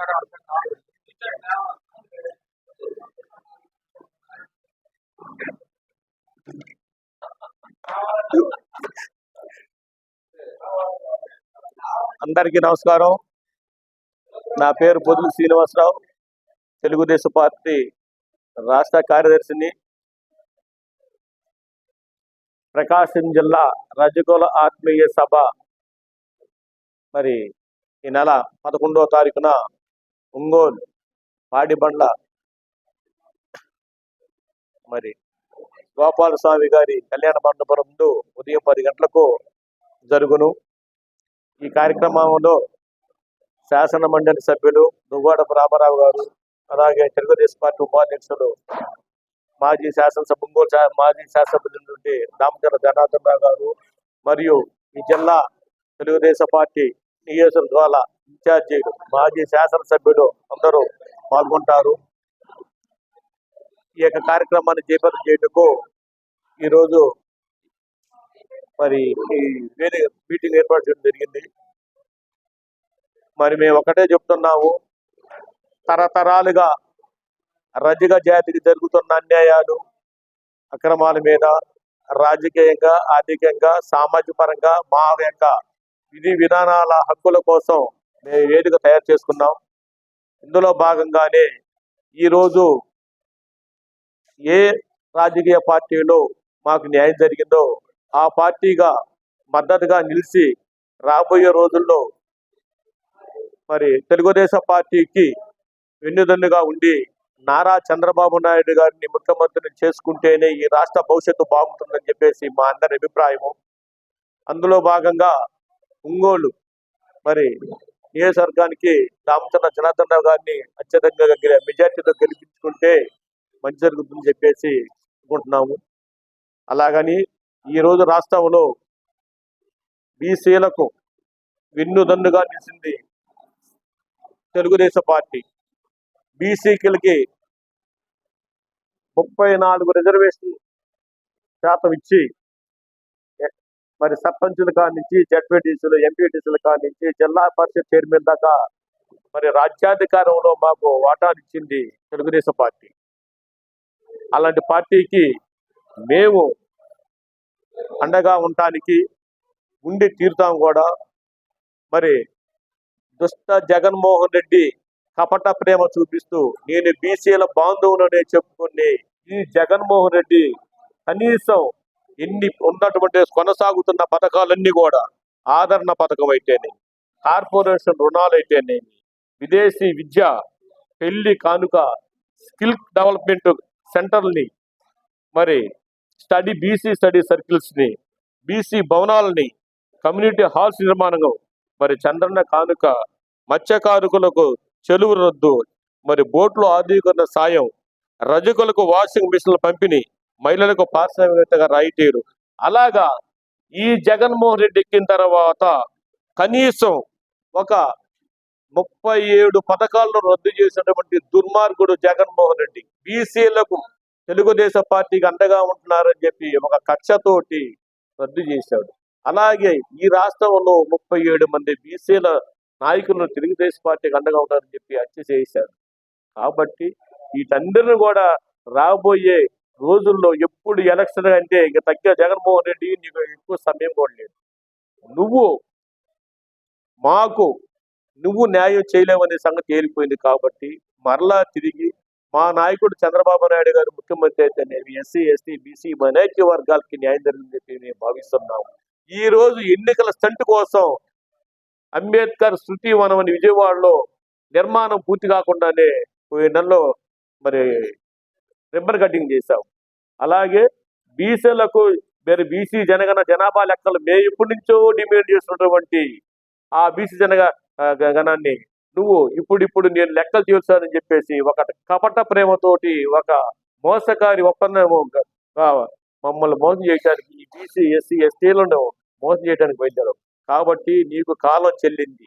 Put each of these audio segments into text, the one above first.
అందరికీ నమస్కారం. నా పేరు పొదులు శ్రీనివాసరావు. తెలుగుదేశం పార్టీ రాష్ట్ర కార్యదర్శిని. ప్రకాశం జిల్లా రజకుల ఆత్మీయ సభ. మరి ఈ నెల పదకొండవ తారీఖున ఒంగోలు పాడిబండ్ల మరి గోపాల స్వామి గారి కళ్యాణ మండపం ముందు ఉదయం పది గంటలకు జరుగును. ఈ కార్యక్రమంలో శాసన మండలి సభ్యులు నువ్వాడ రామారావు గారు అలాగే తెలుగుదేశం పార్టీ ఉపాధ్యక్షులు మాజీ శాసనసభ ఒంగోలు మాజీ శాసనసభ్యుల నుండి దామచర జనార్దన్ రావు గారు మరియు ఈ జిల్లా తెలుగుదేశం పార్టీ నియోజకవర్గాల ఇన్ఛార్జీలు మాజీ శాసనసభ్యుడు అందరూ పాల్గొంటారు. ఈ యొక్క కార్యక్రమాన్ని చేపట్టం చేయటకు ఈరోజు మరి ఈ వేరే మీటింగ్ ఏర్పాటు చేయడం జరిగింది. మరి మేము ఒకటే చెప్తున్నాము తరతరాలుగా రజక జాతికి జరుగుతున్న అన్యాయాలు అక్రమాల మీద రాజకీయంగా ఆర్థికంగా సామాజిక పరంగా మా యొక్క విధి విధానాల హక్కుల కోసం మేము వేదిక తయారు చేసుకున్నాం. ఇందులో భాగంగానే ఈరోజు ఏ రాజకీయ పార్టీలో మాకు న్యాయం జరిగిందో ఆ పార్టీగా మద్దతుగా నిలిచి రాబోయే రోజుల్లో మరి తెలుగుదేశం పార్టీకి వెన్నుదన్నుగా ఉండి నారా చంద్రబాబు నాయుడు గారిని ముఖ్యమంత్రిని చేసుకుంటేనే ఈ రాష్ట్ర భవిష్యత్తు బాగుంటుందని చెప్పేసి మా అందరి అభిప్రాయము. అందులో భాగంగా ఒంగోలు. మరి నియోజకవర్గానికి దామచర్ల జనార్దన్ రావు గారిని అత్యధికంగా మెజార్టీతో గెలిపించుకుంటే మంచి జరుగుతుందని చెప్పేసి అనుకుంటున్నాము. అలాగని ఈ రోజు రాష్ట్రంలో బీసీలకు వెన్నుదన్నుగా నిలిచింది తెలుగుదేశం పార్టీ. బీసీకిలకి ముప్పై నాలుగు రిజర్వేషన్ శాతం ఇచ్చి మరి సర్పంచుల కానించి నుంచి జడ్పీటీసీలు ఎంపీటీసీల కానించి జిల్లా పరిషత్ చైర్మన్ దాకా మరి రాజ్యాధికారంలో మాకు వాటానిచ్చింది తెలుగుదేశం పార్టీ. అలాంటి పార్టీకి మేము అండగా ఉండటానికి ఉండి తీరుతాం కూడా. మరి దుష్ట జగన్మోహన్ రెడ్డి కపట ప్రేమ చూపిస్తూ నేను బీసీల బాంధవులనే చెప్పుకుని ఈ జగన్మోహన్ రెడ్డి కనీసం ఎన్ని ఉన్నటువంటి కొనసాగుతున్న పథకాలన్నీ కూడా ఆదరణ పథకం అయితేనే కార్పొరేషన్ రుణాలు అయితేనేమి విదేశీ విద్య పెళ్ళి కానుక స్కిల్ డెవలప్మెంట్ సెంటర్ని మరి స్టడీ బీసీ స్టడీ సర్కిల్స్ని బీసీ భవనాలని కమ్యూనిటీ హాల్స్ నిర్మాణం మరి చంద్రన్న కానుక మత్స్యకారుకులకు చెలువు రద్దు మరి బోట్లు ఆధునీకరణ సాయం రజకులకు వాషింగ్ మిషన్ల పంపిణీ మహిళలకు పారిశ్రామికవేత్తగా రాయితీరు అలాగా ఈ జగన్మోహన్ రెడ్డి ఎక్కిన తర్వాత కనీసం ఒక ముప్పై ఏడు పథకాలను రద్దు చేసినటువంటి దుర్మార్గుడు జగన్మోహన్ రెడ్డి. బీసీలకు తెలుగుదేశం పార్టీకి అండగా ఉంటున్నారని చెప్పి ఒక కక్షతోటి రద్దు చేశాడు. అలాగే ఈ రాష్ట్రంలో ముప్పై ఏడు మంది బీసీల నాయకులను తెలుగుదేశం పార్టీకి అండగా ఉన్నారని చెప్పి హత్య చేశారు కాబట్టి వీటందరిని కూడా రాబోయే రోజుల్లో ఎప్పుడు ఎలక్షన్ అంటే ఇక తగ్గ జగన్మోహన్ రెడ్డి నీకు ఎక్కువ సమయం కూడా లేదు. నువ్వు మాకు నువ్వు న్యాయం చేయలేవనే సంగతి తేలిపోయింది కాబట్టి మరలా తిరిగి మా నాయకుడు చంద్రబాబు నాయుడు గారు ముఖ్యమంత్రి అయితేనేమి ఎస్సీ ఎస్టీ బీసీ మైనార్టీ వర్గాలకి న్యాయం జరిగింది చెప్పి మేము ఈ రోజు ఎన్నికల స్టంట్ కోసం అంబేద్కర్ శృతి వనం అని విజయవాడలో నిర్మాణం పూర్తి కాకుండానే పోయిన నెలలో మరి రిబ్బన్ కటింగ్ చేశాం అలాగే బీసీలకు మరి బీసీ జనగణ జనాభా లెక్కలు మేము ఇప్పటి నుంచో డిమాండ్ చేస్తున్నటువంటి ఆ బీసీ జనగ గ- గణాన్ని నువ్వు ఇప్పుడు ఇప్పుడు నేను లెక్కలు తీర్చానని చెప్పేసి ఒక కపట ప్రేమతోటి ఒక మోసకారి ఒప్పందం మమ్మల్ని మోసం చేయడానికి ఈ బీసీ ఎస్సీ ఎస్టీలను మోసం చేయడానికి పోయించారు కాబట్టి నీకు కాలం చెల్లింది.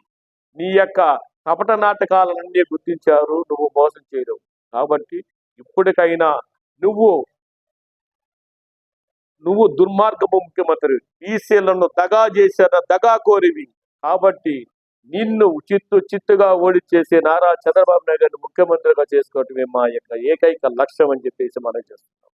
నీ యొక్క కపట నాటకాలన్నీ గుర్తించారు నువ్వు మోసం చేయడం కాబట్టి ఇప్పటికైనా నువ్వు నువ్వు దుర్మార్గపు ముఖ్యమంత్రి. ఈసీలను దగా చేసిన దగా కోరివి. కాబట్టి నిన్ను చిత్తు చిత్తుగా ఓడిచేసి నారా చంద్రబాబు నాయుడు గారిని ముఖ్యమంత్రిగా చేసుకోవటమే మా యొక్క ఏకైక లక్ష్యం అని చెప్పేసి మనం చేస్తున్నాం.